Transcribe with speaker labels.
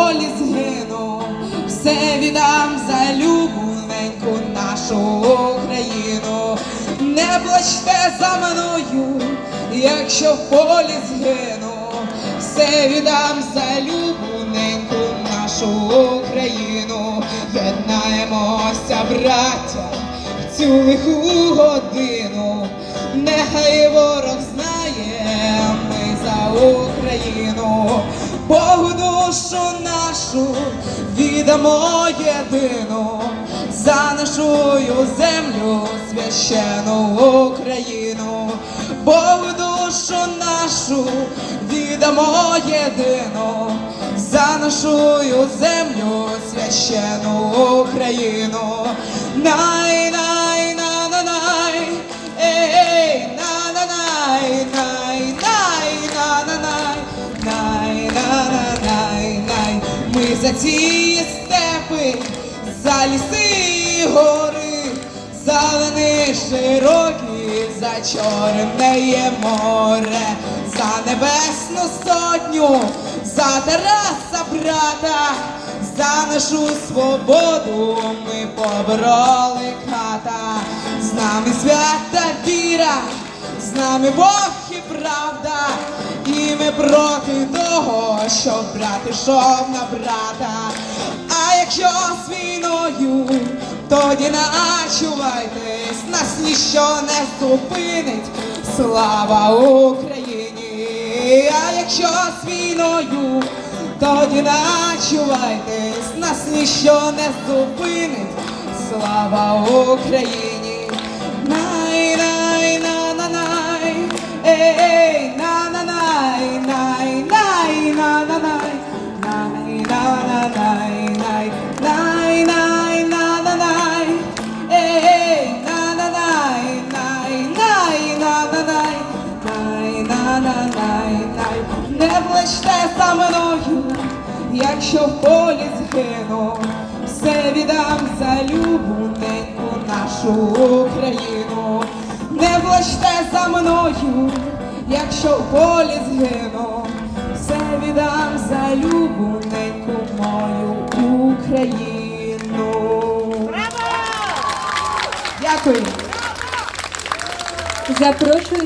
Speaker 1: полі згину, все віддам за любуненьку нашу Україну. Не плачте за мною, якщо в полі згину, все віддам за любуненьку нашу Україну. Єднаємося, браття, в цю лиху годину. Нехай ворог знає, ми за Україну, Богу душу нашу віддамо єдину, за нашу землю священу Україну, Богу душу нашу віддамо єдину, за нашу землю священу Україну. За ці степи, за ліси і гори, за лани широкі, за чорне море, за небесну сотню, за Тараса брата, за нашу свободу ми побороли ката, з нами свята віра, з нами Бог і правда, проти того, щоб брат ішов на брата. А якщо з війною, тоді начувайтесь, нас ніщо не зупинить. Слава Україні! А якщо з війною, тоді начувайтесь, нас ніщо не зупинить. Слава Україні! Най, на, на, най, най. Не плачте за мною, якщо в полі згину, все віддам за любуненьку нашу Україну. Не плачте за мною, якщо в полі згину, все віддам за любуненьку мою Україну. Дякую.
Speaker 2: Запрошую